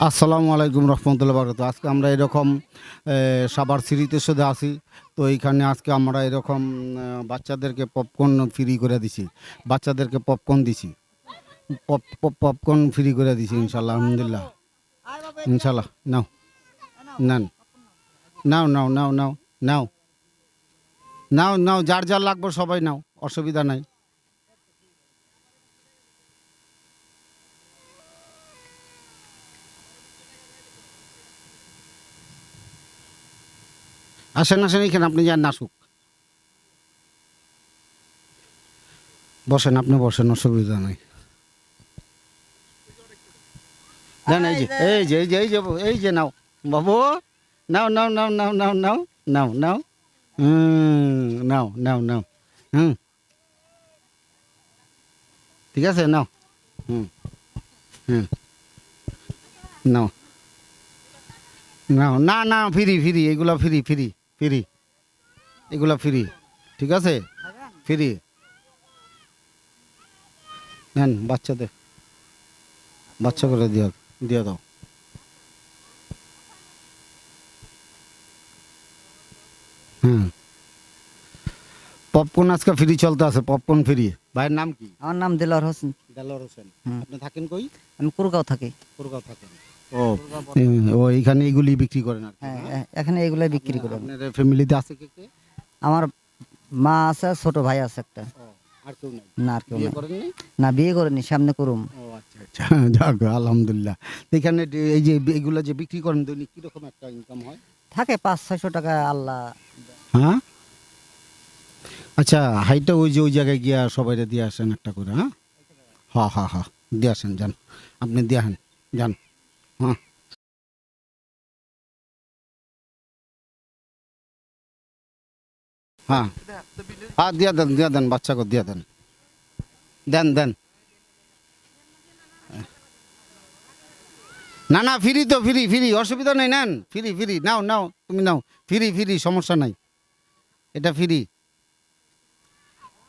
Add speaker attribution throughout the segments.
Speaker 1: আসসালামু আলাইকুম রহমতুল্লাহ বারকাত আজকে আমরা এরকম সাবার সিঁড়িতে শুধু আসি তো এইখানে আজকে আমরা এরকম বাচ্চাদেরকে পপকর্ন ফ্রি করে দিছি। বাচ্চাদেরকে পপকর্ন দিছি। পপ পপ- পপকর্ন ফ্রি করে দিছি ইনশাল্লাহ আলহামদুলিল্লাহ। ইনশাল্লাহ নাও। নেন। নাও নাও নাও নাও নাও। নাও নাও, যার যার লাগবে সবাই নাও, অসুবিধা নাই। আসেন আসেন, এখানে আপনি যান নাসুক বসেন, আপনি বসেন, অসুবিধা নেই। দেন, এই যে এই যে এই যে এই যে এই যে, নাও। বাবু, নাও নাও নাও নাও নাও নাও নাও নাও। নাও নাও নাও। হুম। ঠিক আছে, নাও। হুম হুম। নাও। নাও, না না, ফ্রি ফ্রি, এগুলো ফ্রি ফ্রি। ফ্রি এগুলো ফ্রি ঠিক আছে? ফ্রি নেন বাচ্চাদের। বাচ্চা করে দিয়ে দিয়ে দাও। হুম। পপকর্ন আজকে ফ্রি চলতে আছে পপকর্ন ফ্রি ভাইয়ের নাম কি?
Speaker 2: আমার নাম দিলার হোসেন।
Speaker 1: দেলোয়ার হোসেন। আপনি থাকেন কই?
Speaker 2: আমি কুরগাঁও থাকি।
Speaker 1: কোরগাঁও থাকেন। ও ও এইখানে এগুলি বিক্রি করেন আর কি,
Speaker 2: হ্যাঁ
Speaker 1: হ্যাঁ?
Speaker 2: এ- এখানে এগুলাই বিক্রি করি আমি।
Speaker 1: আপনার ফ্যামিলিতে আছে কে কে?
Speaker 2: আমার মা আছে ছোট ভাই আছে একটা।
Speaker 1: ও, আর কেউ নাই?
Speaker 2: না আর কেউ
Speaker 1: বিয়ে
Speaker 2: নাই।
Speaker 1: করেন
Speaker 2: না বিয়ে করিনি সামনে করুম।
Speaker 1: ও আচ্ছা আচ্ছা। যাক আলহামদুলিল্লাহ। তো এখানে যে- এই যে এগুলো যে বিক্রি করেন দৈনিক কীরকম একটা ইনকাম হয়?
Speaker 2: থাকে পাঁচ ছয়শো টাকা আল্লাহ
Speaker 1: হ্যাঁ? আচ্ছা হাইটা ওই যে ওই জায়গায় গিয়া সবাই দিয়ে আসেন একটা করে হ্যাঁ? হ্যাঁ হ্যাঁ হ্যাঁ দিয়ে আসেন যান। আপনি দিয়ে যান। হ্যাঁ হ্যাঁ দিয়া দেন দিয়া দেন বাচ্চাকে দিয়া দেন দেন দেন না না ফ্রি তো ফ্রি ফ্রি অসুবিধা নেই নেন ফ্রি ফ্রি নাও নাও তুমি নাও ফ্রি ফ্রি সমস্যা নাই এটা ফ্রি।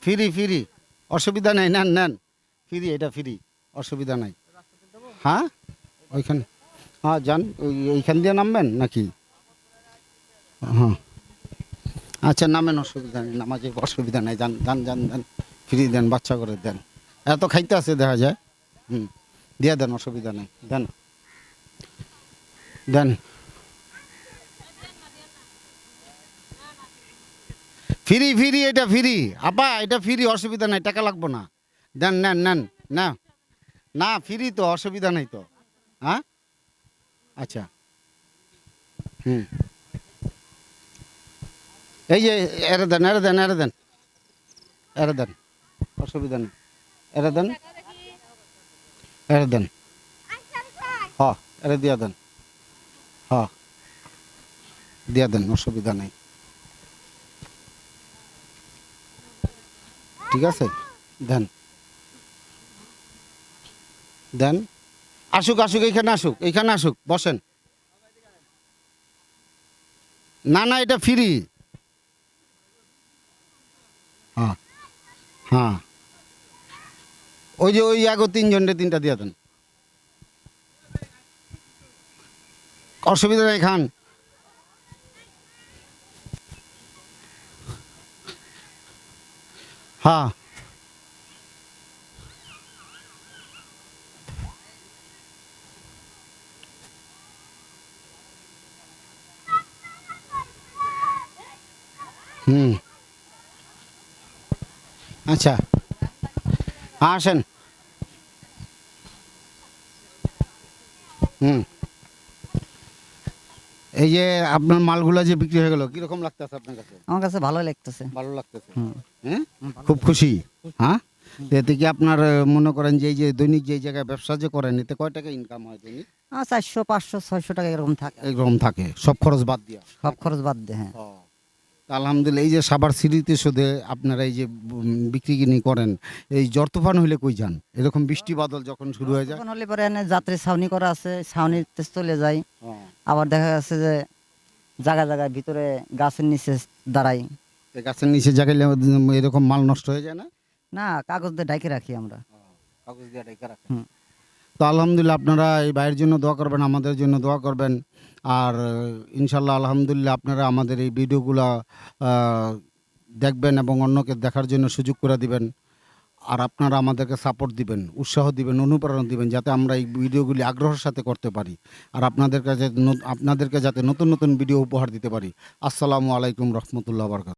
Speaker 1: ফ্রি ফ্রি, অসুবিধা নেই, নেন নেন। ফ্রি, এটা ফ্রি, অসুবিধা নাই। হ্যাঁ? ওইখানে। হ্যাঁ যান এইখান দিয়ে নামবেন নাকি? হ্যাঁ। আচ্ছা নামেন, অসুবিধা নেই নামাজে অসুবিধা নেই, যান যান যান যান ফ্রি দেন, বাচ্চা করে দেন। এত খাইতে আছে দেখা যায়। হুম, দিয়ে দেন, অসুবিধা নেই, দেন। দেন। ফ্রি ফ্রি, এটা ফ্রি। আপা, এটা ফ্রি, অসুবিধা নাই, টাকা লাগবো না। দেন, নেন নেন, না। না, ফ্রি তো, অসুবিধা নেই তো। হ্যাঁ? আচ্ছা। হুম। এই যে, এরে দেন এরে দেন এরে দেন। এরে দেন, অসুবিধা নেই। এরে দেন এরে দেন। হ, এরে দিয়া দেন। হ, দিয়া দেন, অসুবিধা নেই। ঠিক আছে? দেন। দেন। আসুক আসুক এইখানে আসুক এইখানে আসুক, বসেন। না না, এটা ফ্রি হ্যাঁ হ্যাঁ। ওই যে ওই আগো তিনজনরে তিনটা দিয়ে দেন। অসুবিধা নেই, খান। হ্যাঁ। হুম। আচ্ছা। আসেন। হুম। এই যে আপনার মালগুলা যে বিক্রি হয়ে গেল কীরকম লাগতেছে আপনার কাছে?
Speaker 2: আমার কাছে ভালো লাগতেছে।
Speaker 1: ভালো লাগতেছে।
Speaker 2: হুম।
Speaker 1: হ্যাঁ? খুব খুশি? হ্যাঁ? এতে কি আপনার মনে করেন যে এই যে দৈনিক যে জায়গায় ব্যবসা যে করেন এতে কয় টাকা ইনকাম হয় দৈনিক?
Speaker 2: চারশো পাঁচশো ছয়শো টাকা এরকম থাকে।
Speaker 1: এরকম থাকে। সব খরচ বাদ দিয়া।
Speaker 2: সব খরচ বাদ দিয়ে হ্যাঁ।
Speaker 1: আলহামদুলিল্লাহ এই যে সাবার সিঁড়িতে শুধু আপনারা এই যে বিক্রি কিনি করেন এই জ্বর তুফান হইলে কই যান? এরকম বৃষ্টি বাদল যখন শুরু হয়ে যায়।
Speaker 2: তখন হলে পরে এনে যাত্রী ছাউনি করা আছে ছাউনিতে চলে যাই
Speaker 1: হ্যাঁ।
Speaker 2: আবার দেখা যাচ্ছে যে জায়গা জায়গায় ভিতরে গাছের নিচে দাঁড়াই।
Speaker 1: গাছের নিচে উম, এরকম মাল নষ্ট হয়ে যায় না?
Speaker 2: না কাগজ দিয়ে ডাইকে রাখি আমরা।
Speaker 1: কাগজ দিয়ে রেখে। রাখেন
Speaker 2: হুম।
Speaker 1: তো আলহামদুলিল্লাহ আপনারা এই ভাইয়ের জন্য দোয়া করবেন, আমাদের জন্য দোয়া করবেন। আর ইনশাল্লাহ আলহামদুলিল্লাহ আপনারা আমাদের এই ভিডিওগুলো দেখবেন এবং অন্যকে দেখার জন্য সুযোগ করে দিবেন। আর আপনারা আমাদেরকে সাপোর্ট দিবেন, উৎসাহ দিবেন, অনুপ্রেরণা দিবেন, যাতে আমরা এই ভিডিওগুলি আগ্রহের সাথে করতে পারি। আর আপনাদের কাছে আপনাদেরকে যাতে নতুন নতুন ভিডিও উপহার দিতে পারি। আসসালামু আলাইকুম রহমতুল্লাহ বরকাত